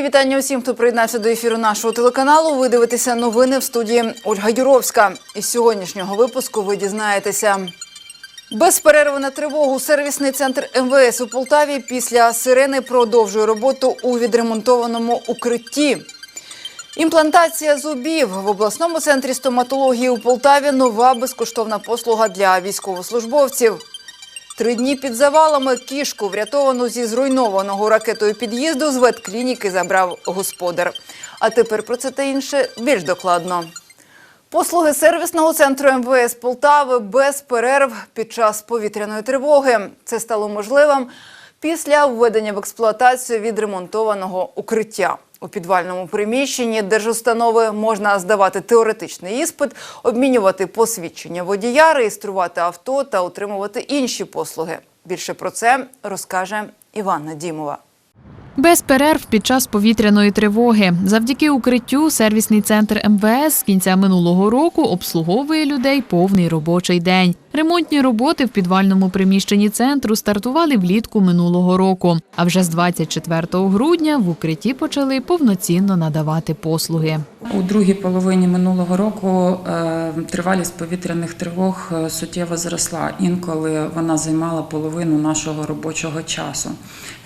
Мої вітання усім, хто приєднався до ефіру нашого телеканалу. Ви дивитеся новини в студії Ольга Юровська. Із сьогоднішнього випуску ви дізнаєтеся. Без перерви на тривогу сервісний центр МВС у Полтаві після сирени продовжує роботу у відремонтованому укритті. Імплантація зубів в обласному центрі стоматології у Полтаві нова безкоштовна послуга для військовослужбовців. Три дні під завалами кішку, врятовану зі зруйнованого ракетою під'їзду, з ветклініки забрав господар. А тепер про це та інше більш докладно. Послуги сервісного центру МВС Полтави без перерв під час повітряної тривоги. Це стало можливим після введення в експлуатацію відремонтованого укриття. У підвальному приміщенні держустанови можна здавати теоретичний іспит, обмінювати посвідчення водія, реєструвати авто та отримувати інші послуги. Більше про це розкаже Іванна Дімова. Без перерв під час повітряної тривоги. Завдяки укриттю сервісний центр МВС з кінця минулого року обслуговує людей повний робочий день. Ремонтні роботи в підвальному приміщенні центру стартували влітку минулого року. А вже з 24 грудня в укритті почали повноцінно надавати послуги. У другій половині минулого року е, тривалість повітряних тривог е, суттєво зросла. Інколи вона займала половину нашого робочого часу.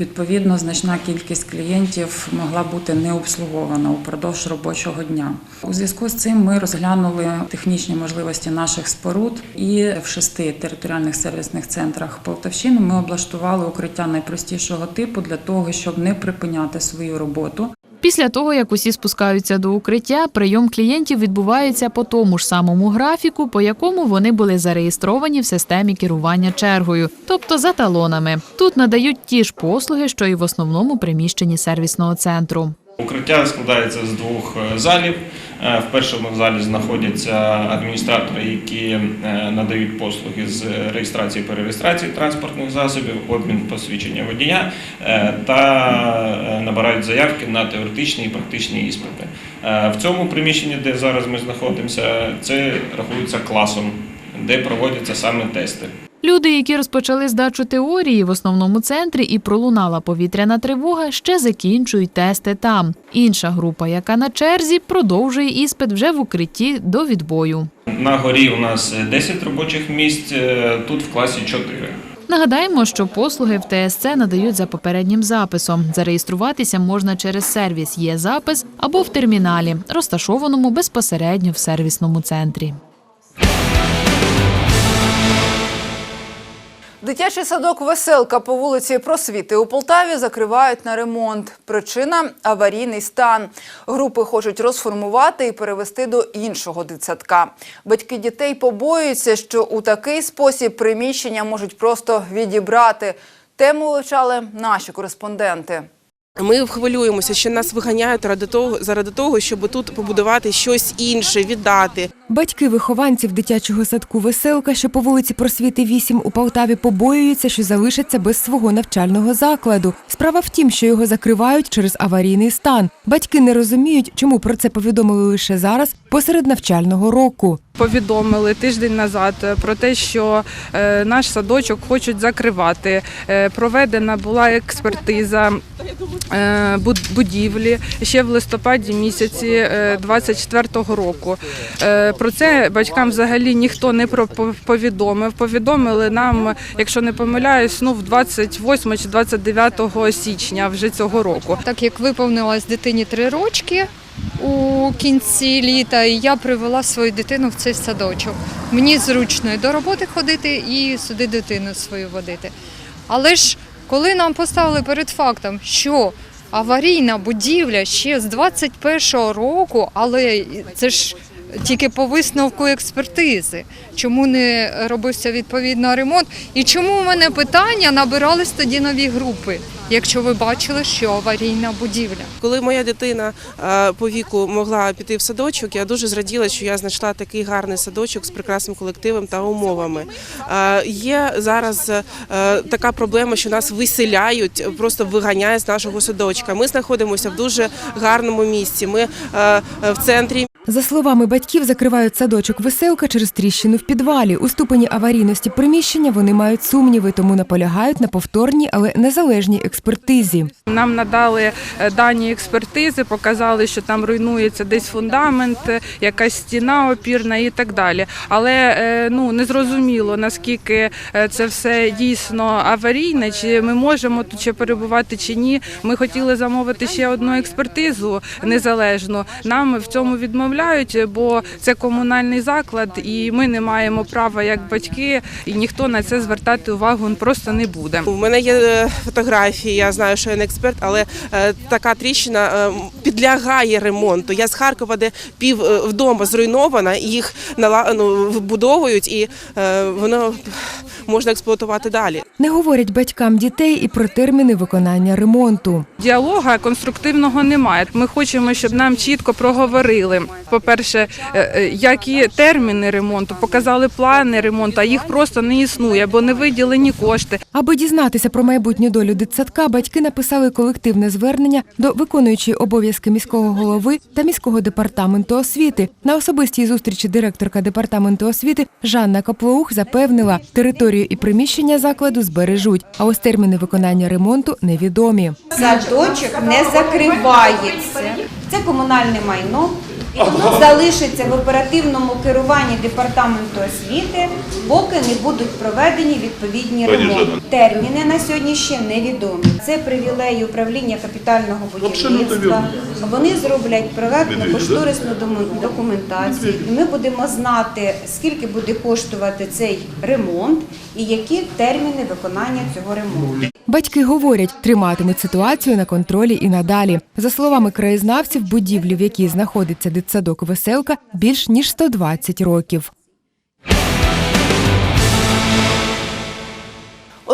Відповідно, значна кількість клієнтів могла бути не обслугована упродовж робочого дня. У зв'язку з цим ми розглянули технічні можливості наших споруд і в шести територіальних сервісних центрах Полтавщини ми облаштували укриття найпростішого типу для того, щоб не припиняти свою роботу. Після того, як усі спускаються до укриття, прийом клієнтів відбувається по тому ж самому графіку, по якому вони були зареєстровані в системі керування чергою, тобто за талонами. Тут надають ті ж послуги, що і в основному приміщенні сервісного центру. Укриття складається з двох е, залів. Е, В першому залі знаходяться адміністратори, які е, надають послуги з реєстрації перереєстрації транспортних засобів, обмін посвідчення водія е, та набирають заявки на теоретичні і практичні іспити. В цьому приміщенні, де зараз ми знаходимося, це рахується класом, де проводяться саме тести. Люди, які розпочали здачу теорії в основному центрі і пролунала повітряна тривога, ще закінчують тести там. Інша група, яка на черзі, продовжує іспит вже в укритті до відбою. На горі у нас 10 робочих місць, е, тут в класі 4. Нагадаємо, що послуги в ТСЦ надають за попереднім записом. Зареєструватися можна через сервіс є запис або в терміналі, розташованому безпосередньо в сервісному центрі. Дитячий садок Веселка по вулиці Просвіти у Полтаві закривають на ремонт. Причина аварійний стан. Групи хочуть розформувати і перевести до іншого дитсадка. Батьки дітей побоюються, що у такий спосіб приміщення можуть просто відібрати. Тему вивчали наші кореспонденти. Ми хвилюємося, що нас виганяють ради того, заради того, щоб тут побудувати щось інше, віддати. Батьки вихованців дитячого садку Веселка, що по вулиці Просвіти 8 у Полтаві побоюються, що залишаться без свого навчального закладу. Справа в тім, що його закривають через аварійний стан. Батьки не розуміють, чому про це повідомили лише зараз, посеред навчального року. Повідомили тиждень назад про те, що е, наш садочок хочуть закривати. Е, Проведена була експертиза е, будівлі ще в листопаді місяці е, 24-го року. Е, Про це батькам взагалі ніхто не повідомив. Повідомили нам, якщо не помиляюсь, ну в 28 чи 29 січня вже цього року. Так як виповнилось дитині три рочки у кінці літа, і я привела свою дитину в цей садочок. Мені зручно і до роботи ходити і сюди дитину свою водити. Але ж коли нам поставили перед фактом, що аварійна будівля ще з 21-го року, але це ж тільки по висновку експертизи, чому не робився відповідно ремонт, і чому у мене питання набирались тоді нові групи, якщо ви бачили, що аварійна будівля. Коли моя дитина е, по віку могла піти в садочок, я дуже зраділа, що я знайшла такий гарний садочок з прекрасним колективом та умовами. Е, Є зараз е, така проблема, що нас виселяють, просто виганяють з нашого садочка. Ми знаходимося в дуже гарному місці. Ми в центрі. За словами батьків, закривають садочок веселка через тріщину в підвалі. У ступені аварійності приміщення вони мають сумніви, тому наполягають на повторній, але незалежній експертизі. Нам надали е, дані експертизи, показали, що там руйнується десь фундамент, е, якась стіна опірна і так далі. Але е, ну не зрозуміло наскільки це все дійсно аварійне, чи ми можемо тут ще перебувати чи ні. Ми хотіли замовити ще одну експертизу незалежну. Нам в цьому відмовляють, бо це комунальний заклад, і ми не маємо права як батьки, і ніхто на це звертати увагу просто не буде. У мене є е, фотографії, я знаю, що я не експерт, але е, така тріщина е, підлягає ремонту. Я з Харкова, де пів е, вдома зруйнована, їх ну, вбудовують, і е, воно можна експлуатувати далі. Не говорять батькам дітей і про терміни виконання ремонту. Діалога конструктивного немає. Ми хочемо, щоб нам чітко проговорили. По-перше, е, е, які терміни ремонту, показали плани ремонту, а їх просто не існує, бо не виділені кошти. Аби дізнатися про майбутню долю дитсадка, батьки написали колективне звернення до виконуючої обов'язки міського голови та міського департаменту освіти. На особистій зустрічі директорка департаменту освіти Жанна Каплоух запевнила, територію і приміщення закладу збережуть, а ось терміни виконання ремонту невідомі. Садочок не закривається. Це комунальне майно. І воно залишиться в оперативному керуванні департаменту освіти, поки не будуть проведені відповідні ремонти. Терміни на сьогодні ще невідомі. Це привілеї управління капітального будівництва. Вони зроблять проектну кошторисну документацію, і ми будемо знати, скільки буде коштувати цей ремонт і які терміни виконання цього ремонту. Батьки говорять, триматимуть ситуацію на контролі і надалі. За словами краєзнавців, будівлі, в якій знаходиться дитсадок веселка, більш ніж 120 років.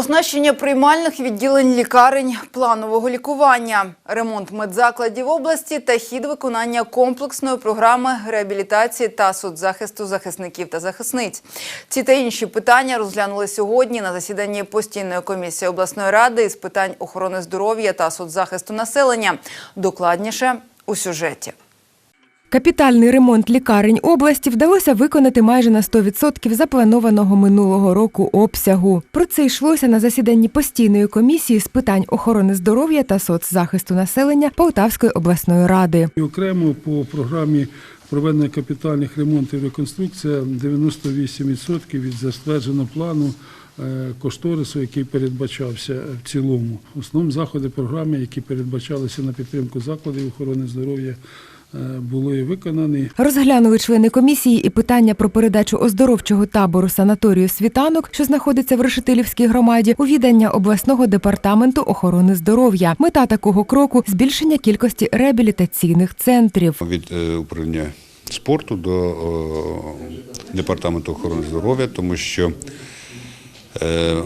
Оснащення приймальних відділень лікарень планового лікування, ремонт медзакладів області та хід виконання комплексної програми реабілітації та соцзахисту захисників та захисниць. Ці та інші питання розглянули сьогодні на засіданні постійної комісії обласної ради із питань охорони здоров'я та соцзахисту населення. Докладніше у сюжеті. Капітальний ремонт лікарень області вдалося виконати майже на 100% запланованого минулого року обсягу. Про це йшлося на засіданні постійної комісії з питань охорони здоров'я та соцзахисту населення Полтавської обласної ради. І окремо по програмі проведення капітальних ремонтів реконструкція 98% від затвердженого плану е, кошторису, який передбачався в цілому. Основні заходи програми, які передбачалися на підтримку закладів охорони здоров'я, були виконані. Розглянули члени комісії і питання про передачу оздоровчого табору санаторію світанок, що знаходиться в Решетилівській громаді, у відання обласного департаменту охорони здоров'я. Мета такого кроку збільшення кількості реабілітаційних центрів. від е, управління спорту до департаменту охорони здоров'я, тому що е,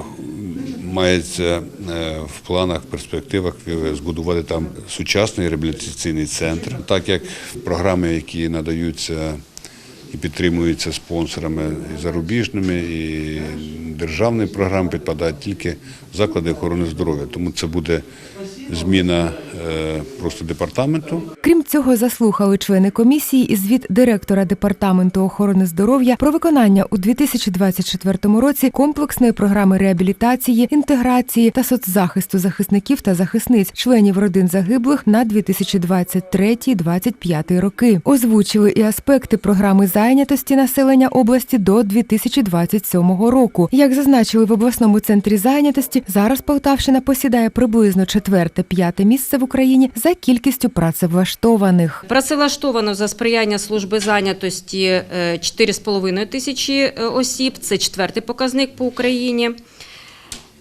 мається е, в планах, перспективах е, збудувати там сучасний реабілітаційний центр, так як програми, які надаються і підтримуються спонсорами і зарубіжними, і державні програм, підпадають тільки заклади охорони здоров'я. Тому це буде зміна е, просто департаменту. Крім цього, заслухали члени комісії і звіт директора департаменту охорони здоров'я про виконання у 2024 році комплексної програми реабілітації, інтеграції та соцзахисту захисників та захисниць, членів родин загиблих на 2023-2025 роки. Озвучили і аспекти програми зайнятості населення області до 2027 року. Як зазначили в обласному центрі зайнятості, зараз Полтавщина посідає приблизно четверте-п'яте місце в Україні за кількістю працевлаштованих. Працевлаштовано за сприяння служби зайнятості е, 4,5 тисячі е, осіб. Це четвертий показник по Україні.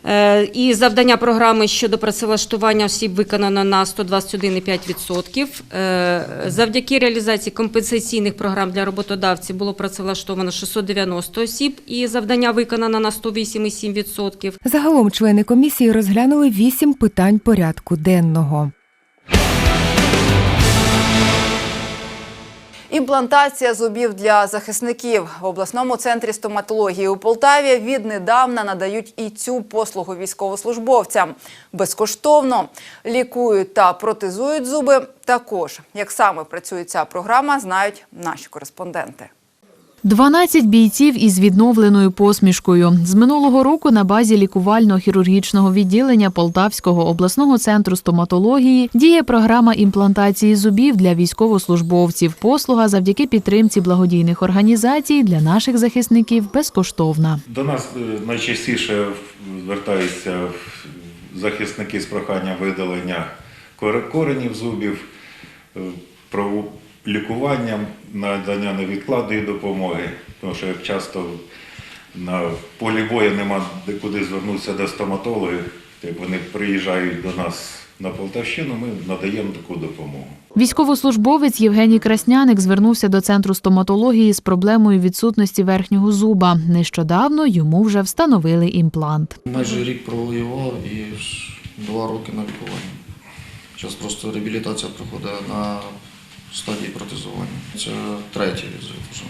Е, І завдання програми щодо працевлаштування осіб виконано на 121,5%. Е, Завдяки реалізації компенсаційних програм для роботодавців було працевлаштовано 690 осіб і завдання виконано на 108,7%. Загалом члени комісії розглянули вісім питань порядку денного. Імплантація зубів для захисників в обласному центрі стоматології у Полтаві віднедавна надають і цю послугу військовослужбовцям безкоштовно лікують та протезують зуби. Також як саме працює ця програма, знають наші кореспонденти. 12 бійців із відновленою посмішкою. З минулого року на базі лікувально-хірургічного відділення Полтавського обласного центру стоматології діє програма імплантації зубів для військовослужбовців. Послуга завдяки підтримці благодійних організацій для наших захисників безкоштовна. До нас е, найчастіше звертаються захисники з проханням видалення коренів зубів, е, про лікування, надання невідкладної допомоги, тому що як часто на полі бою нема де куди звернутися до стоматологів, як вони приїжджають до нас на Полтавщину, ми надаємо таку допомогу. Військовослужбовець Євгеній Красняник звернувся до центру стоматології з проблемою відсутності верхнього зуба. Нещодавно йому вже встановили імплант. Майже рік провоював і два роки на лікуванні. Зараз просто реабілітація проходить на стадії протезування. Це третій візит вже.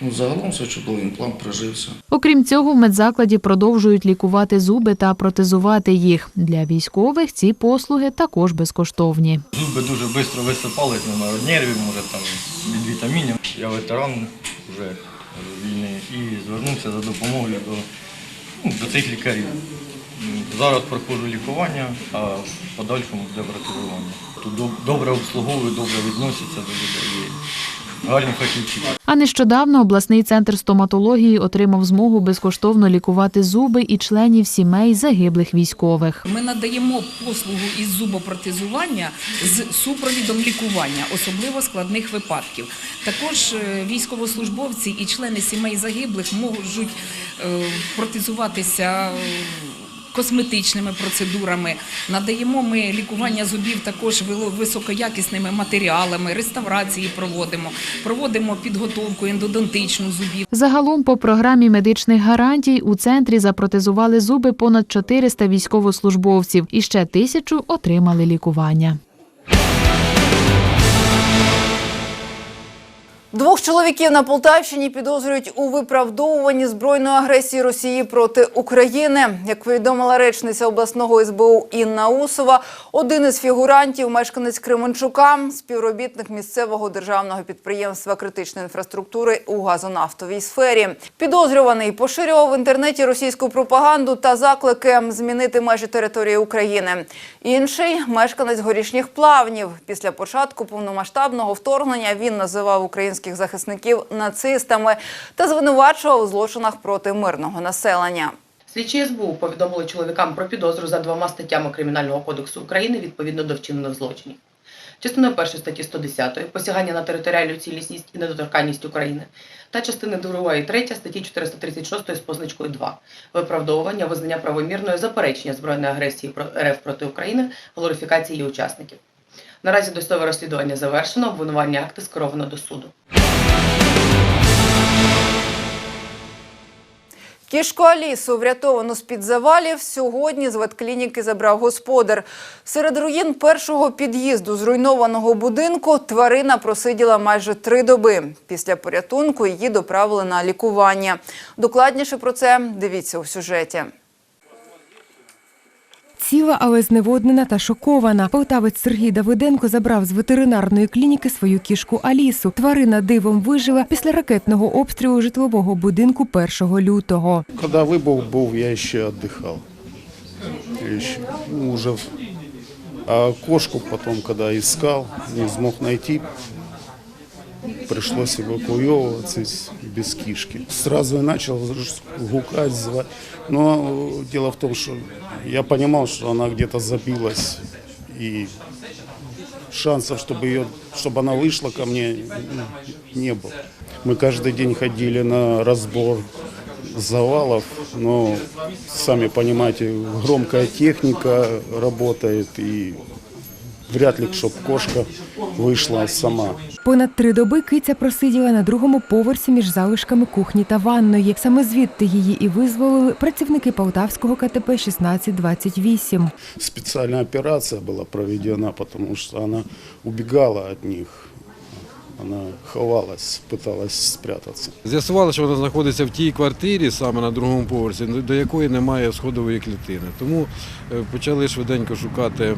Ну, загалом все чудово, імплант прижився. Окрім цього, в медзакладі продовжують лікувати зуби та протезувати їх. Для військових ці послуги також безкоштовні. Зуби дуже швидко висипались, немає нервів, може там від вітамінів. Я ветеран вже війни і звернувся за допомогою до, ну, до цих лікарів. Зараз проходжу лікування, а в подальшому буде протезування. Тут добре обслуговують, добре відносяться до людей. Гарні фахівці. А нещодавно обласний центр стоматології отримав змогу безкоштовно лікувати зуби і членів сімей загиблих військових. Ми надаємо послугу із зубопротезування з супровідом лікування, особливо складних випадків. Також е, військовослужбовці і члени сімей загиблих можуть е, протезуватися. Косметичними процедурами надаємо ми лікування зубів також високоякісними матеріалами, реставрації проводимо, проводимо підготовку ендодонтичну зубів. Загалом по програмі медичних гарантій у центрі запротезували зуби понад 400 військовослужбовців і ще тисячу отримали лікування. Двох чоловіків на Полтавщині підозрюють у виправдовуванні збройної агресії Росії проти України. Як повідомила речниця обласного СБУ Інна Усова, один із фігурантів, мешканець Кременчука, співробітник місцевого державного підприємства критичної інфраструктури у газонафтовій сфері. Підозрюваний поширював в інтернеті російську пропаганду та заклики змінити межі території України. Інший мешканець горішніх плавнів. Після початку повномасштабного вторгнення він називав українських захисників нацистами та звинувачував у злочинах проти мирного населення. Слідчі СБУ повідомили чоловікам про підозру за двома статтями Кримінального кодексу України відповідно до вчинених злочинів. Частиною першої статті 110 посягання на територіальну цілісність і недоторканність України та частини 2 і 3 статті 436 з позначкою 2 виправдовування, визнання правомірної заперечення збройної агресії РФ проти України, глорифікації її учасників. Наразі досудове розслідування завершено, обвинувальні акти скеровано до суду. Кішку Алісу, врятовану з-під завалів, сьогодні з ветклініки забрав господар. Серед руїн першого під'їзду зруйнованого будинку тварина просиділа майже три доби. Після порятунку її доправили на лікування. Докладніше про це дивіться у сюжеті Ціла, але зневоднена та шокована. Полтавець Сергій Давиденко забрав з ветеринарної клініки свою кішку Алісу. Тварина дивом вижила після ракетного обстрілу житлового будинку 1 лютого. Когда выбух был, я еще отдыхал. Еще, ну, уже, в- а кошку потом, когда искал, не смог найти, пришлось эвакуироваться из- без кишки. Сразу и начал гукать, звать. Но э, дело в том, что я понимал, что она где-то забилась, и шансов, чтобы, ее, чтобы она вышла ко мне, ну, не было. Мы каждый день ходили на разбор завалов, но, сами понимаете, громкая техника работает, и вряд ли, чтобы кошка вышла сама. Понад три доби киця просиділа на другому поверсі між залишками кухні та ванної. Саме звідти її і визволили працівники Полтавського КТП 1628. Специальная операция была проведена, потому что она убегала от них. Она ховалась, пыталась спрятаться. З'ясували, що вона знаходиться в тій квартирі, саме на другому поверсі, до якої немає сходової клітини. Тому е, почали швиденько шукати е,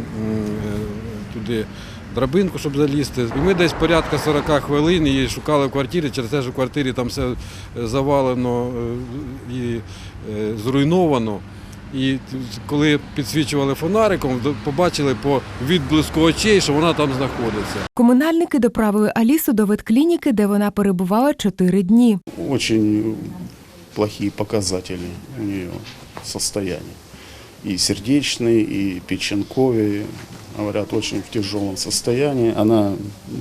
туди драбинку, щоб залізти. І ми десь порядка 40 хвилин її шукали в квартирі, через те, що в квартирі там все е, завалено і зруйновано. І коли підсвічували фонариком, побачили по відблиску очей, що вона там знаходиться. Комунальники доправили Алісу до ветклініки, де вона перебувала чотири дні. Очень плохие показатели у нее состояния. И сердечный, и печенковый. Говорят, очень в тяжелом состоянии. Она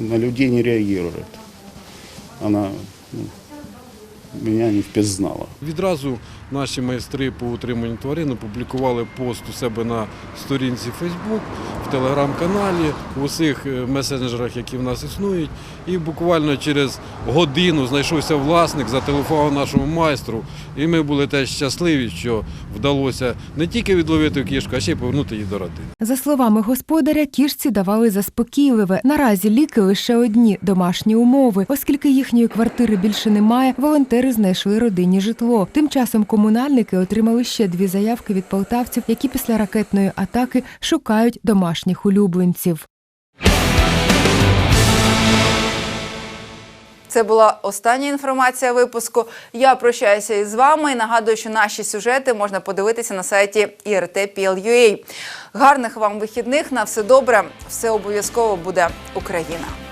на людей не реагирует. Она ну, меня не впізнала. Відразу наші майстри по утриманню тварин опублікували пост у себе на сторінці Facebook, в телеграм-каналі, в усіх е, месенджерах, які в нас існують. І буквально через годину знайшовся власник, зателефонував нашому майстру. І ми були теж щасливі, що вдалося не тільки відловити кішку, а ще й повернути її до родини. За словами господаря, кішці давали заспокійливе. Наразі ліки лише одні домашні умови. Оскільки їхньої квартири більше немає, волонтери знайшли родині житло. Тим часом комунальники отримали ще дві заявки від полтавців, які після ракетної атаки шукають домашніх улюбленців. Це була остання інформація випуску. Я прощаюся із вами і нагадую, що наші сюжети можна подивитися на сайті IRT.PL.UA. Гарних вам вихідних, на все добре, все обов'язково буде Україна.